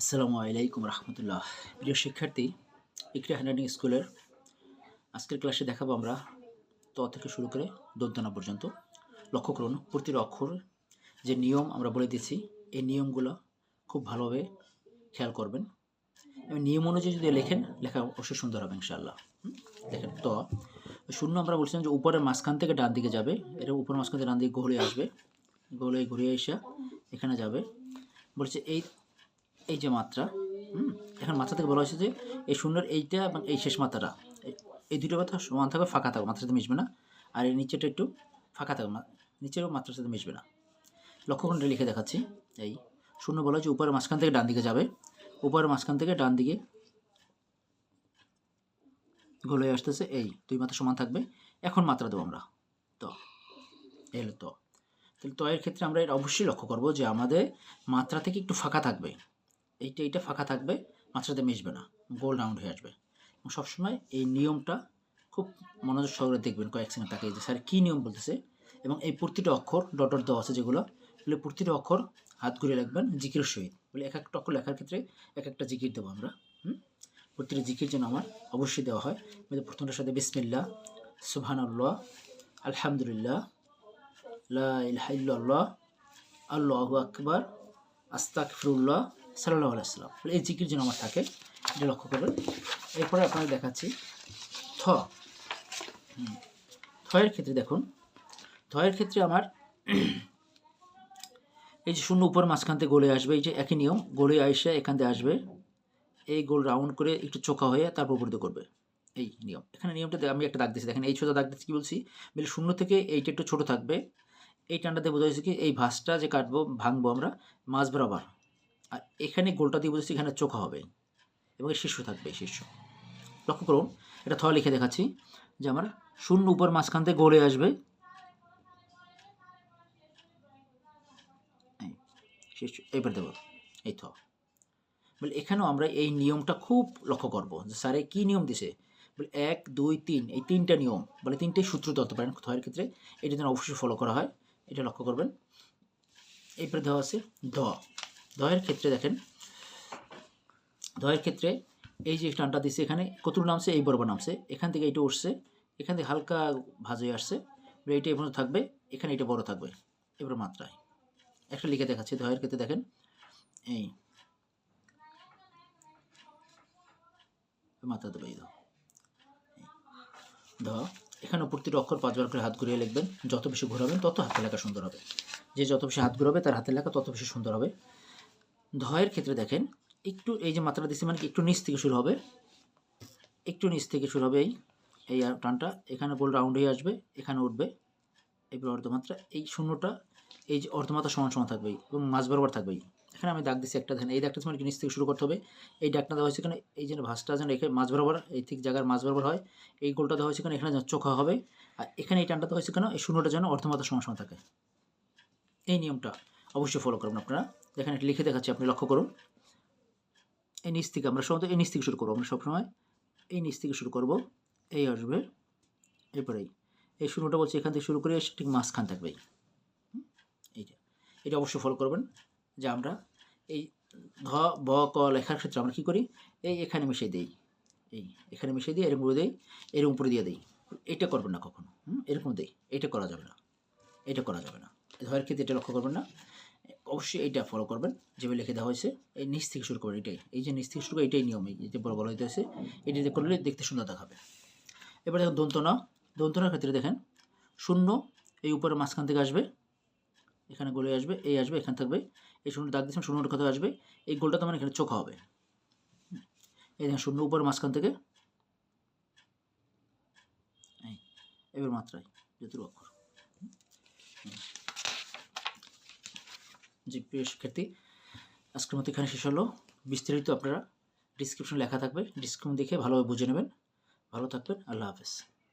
আসসালামু আলাইকুম রহমতুল্লাহ। প্রিয় শিক্ষার্থী ইকরা হ্যান্ডরাইটিং স্কুলের আজকের ক্লাসে দেখাবো আমরা ত থেকে শুরু করে দন্তনা পর্যন্ত। লক্ষ্য করুন, প্রতিটি অক্ষর যে নিয়ম আমরা বলে দিচ্ছি এই নিয়মগুলো খুব ভালোভাবে খেয়াল করবেন। এবং নিয়ম অনুযায়ী যদি লেখেন, লেখা অবশ্যই সুন্দর হবে ইনশাআল্লাহ। দেখেন ত, শূন্য আমরা বলছিলাম যে উপরের মাঝখান থেকে ডান দিকে যাবে এটা উপরের মাঝখান থেকে ডান দিকে ঘুরে আসবে। ঘুরে ঘুরে এসে এখানে যাবে। বলছে এই এই যে মাত্রা, হুম, এখন মাত্রা থেকে বলা হয়েছে যে এই শূন্যের এইটা এবং এই শেষ মাত্রাটা, এই- দুটো কথা সমান থাকবে, ফাঁকা থাকবে, মাত্রার সাথে মিশবে না। আর এই নিচেটা একটু ফাঁকা থাকবে নিচেরও মাত্রার সাথে মিশবে না। লক্ষ্য করে লিখে দেখাচ্ছি, এই শূন্য বলা হচ্ছে উপরের মাঝখান থেকে ডান দিকে যাবে। উপরের মাঝখান থেকে ডান দিকে গোল আসতেছে, এই দুই মাত্রা সমান থাকবে। এখন মাত্রা দেবো আমরা, তো, এই হলো তো। তাহলে তো এর ক্ষেত্রে আমরা এটা অবশ্যই লক্ষ্য করব যে আমাদের মাত্রা থেকে একটু ফাঁকা থাকবে। এইটা এইটা ফাঁকা থাকবে মাত্রাতে মিশবে না গোল রাউন্ড হয়ে আসবে। এবং সবসময় এই নিয়মটা খুব মনোযোগ সহকারে দেখবেন কয়েক সেকেন্ড তাকে যে স্যার কী নিয়ম বলতেছে। এবং এই প্রতিটা অক্ষর ডট ডট দেওয়া আছে যেগুলো, বলে প্রতিটা অক্ষর হাত ঘুরে রাখবেন জিকির সহিত। বলে এক একটা অক্ষর লেখার ক্ষেত্রে এক একটা জিকির দেবো আমরা, হুম? প্রতিটা জিকির যেন আমার অবশ্যই দেওয়া হয়। প্রথমটার সাথে বিসমিল্লা সুবহান আল্লাহ আলহামদুলিল্লাহ, লা ইলাহা ইল্লাল্লাহ, আল্লাহু আকবার আস্তাকফিরুল্লাহ সাল্লাহ আলাইসাল্লাম এই জিকির যেন আমার থাকে, এটা লক্ষ্য করবেন। এরপরে আপনাদের দেখাচ্ছি থ। থয়ের ক্ষেত্রে দেখুন, থয়ের ক্ষেত্রে আমার এই যে শূন্য উপর মাঝখান থেকে গলে আসবে, এই যে একই নিয়ম, গলে আইসে এখান থেকে আসবে, এই গোল রাউন্ড করে একটু চোখা হয়ে তারপর উপরিত করবে। এই নিয়ম। এখানে নিয়মটা আমি একটা দাগ দিচ্ছি দেখেন, এই ছোটো দাগ দিচ্ছি কী বলছি? বলে শূন্য থেকে এইটা একটু ছোট থাকবে, এই টানটাতে বোঝা হয়েছে কি, এই ভাঁজটা যে কাটবো, ভাঙবো আমরা, মাছ বরাবর। আর এখানে গোলটা দিয়ে বুঝেছি এখানে চোখা হবে এবং শীর্ষ থাকবে শীর্ষ। লক্ষ্য করুন, এটা থ লিখে দেখাচ্ছি যে আমার শূন্য উপর মাঝখান থেকে গড়ে আসবে। এইবার দেবো, এই থ বলে এখানেও আমরা এই নিয়মটা খুব লক্ষ্য করব যে স্যারে কী নিয়ম দিছে? বলে এক, দুই, তিন, এই তিনটা নিয়ম, বলে তিনটে সূত্র ধরতে পারেন থয়ের ক্ষেত্রে, এটা যেন অবশ্যই ফলো করা হয়, এটা লক্ষ্য করবেন। এরপরে দেওয়া আছে ধ ধয়ের ক্ষেত্রে দেখেন ধয়ের ক্ষেত্রে এই যে টানটা দিচ্ছে এখানে, কতটুকু নামছে? এই বরাবর নামছে। এখান থেকে এইটা উঠছে, এখান থেকে হালকা ভাজ হয়ে আসছে। এবার এইটা এখানে থাকবে, এখানে এটা বড় থাকবে, এবার মাত্রায়। একটা লিখে দেখাচ্ছি ধয়ের ক্ষেত্রে দেখেন, এই মাত্রা দেবে ধ এখানে প্রতিটা অক্ষর পাঁচবার করে হাত ঘুরিয়ে লিখবেন, যত বেশি ঘোরাবেন তত হাতের লেখা সুন্দর হবে। যে যত বেশি হাত ঘুরাবে, তার হাতের লেখা তত বেশি সুন্দর হবে। ধয়ের ক্ষেত্রে দেখেন, একটু এই যে মাত্রা দিচ্ছি মানে একটু নিচ থেকে শুরু হবে। একটু নিচ থেকে শুরু হবে এই এই টানটা। এখানে গোল রাউন্ড হয়ে আসবে, এখানে উঠবে। এবার অর্ধমাত্রা, এই শূন্যটা, এই যে অর্ধমাত্রা সমান সমান থাকবে, এবং মাঝ বরাবর থাকবে। এখানে আমি দাগ দিচ্ছি একটা ধ্যান এই দাগটা মানে কি নিচ থেকে শুরু করতে হবে। এই ডাকটা দেওয়া হয়েছে এখানে, এই যে ভাঁজটা যেন এখানে মাঝ বরাবর, এই ঠিক জায়গার মাঝ বরাবর হয়, এই গোলটা দেওয়া হয়েছে এখানে এখানে যেন চোখা হবে। আর এখানে এই টানটা দেওয়া হয়েছে কেন, এই শূন্যটা যেন অর্ধমাত্রা সমান সমান থাকে। এই নিয়মটা অবশ্যই ফলো করবেন আপনারা। একটা লিখে দেখাচ্ছি, আপনি লক্ষ্য করুন। এই নিচ থেকে আমরা সাধারণত এই নিচ থেকে শুরু করব আমরা সবসময়। এই নিচ থেকে শুরু করব, এই আসবে এরপরেই এই। শূন্যটা বলছি এখান থেকে শুরু করে ঠিক মাঝখান থাকবে এইটা এটা অবশ্যই ফলো করবেন যে আমরা এই ধ, ব, ক লেখার ক্ষেত্রে আমরা কী করি? এই এখানে মিশিয়ে দিই। এই এখানে মিশিয়ে দিই এরকম করে দিই এরকম উপরে দিয়ে দিই। এটা করবেন না কখনো। এরকম দিই। এটা করা যাবে না। এটা করা যাবে না। ধরের ক্ষেত্রে এটা লক্ষ্য করবেন না। অবশ্যই এটা ফলো করবেন, যেভাবে লিখে দেওয়া হয়েছে। এই নিচ থেকে শুরু করবেন এটাই। এই যে নিচ থেকে শুরু করে এটাই নিয়ম, এই যে বড় বড় হইতে হয়েছে এটি করলে দেখতে সুন্দর দেখাবে। এবার দেখুন দন্তনা। দন্তনার ক্ষেত্রে দেখেন, শূন্য, এই উপরে মাঝখান থেকে আসবে, এখানে গোলে আসবে, এই আসবে, এখানে থাকবে। এই শূন্য দাগ দিচ্ছেন শূন্যটা কোথায় আসবে। এই গোলটা তো মানে এখানে চোখা হবে। এই দেখেন শূন্য উপরে মাঝখান থেকে। এবার মাত্রায় যতুর অক্ষর। জি, প্রিয় শিক্ষার্থী, আজকের মতো এখানে শেষ হলো। বিস্তারিত আপনারা ডিসক্রিপশন লেখা থাকবে। ডিসক্রিপশন দেখে ভালোভাবে বুঝে নেবেন। ভালো থাকবেন। আল্লাহ হাফেজ।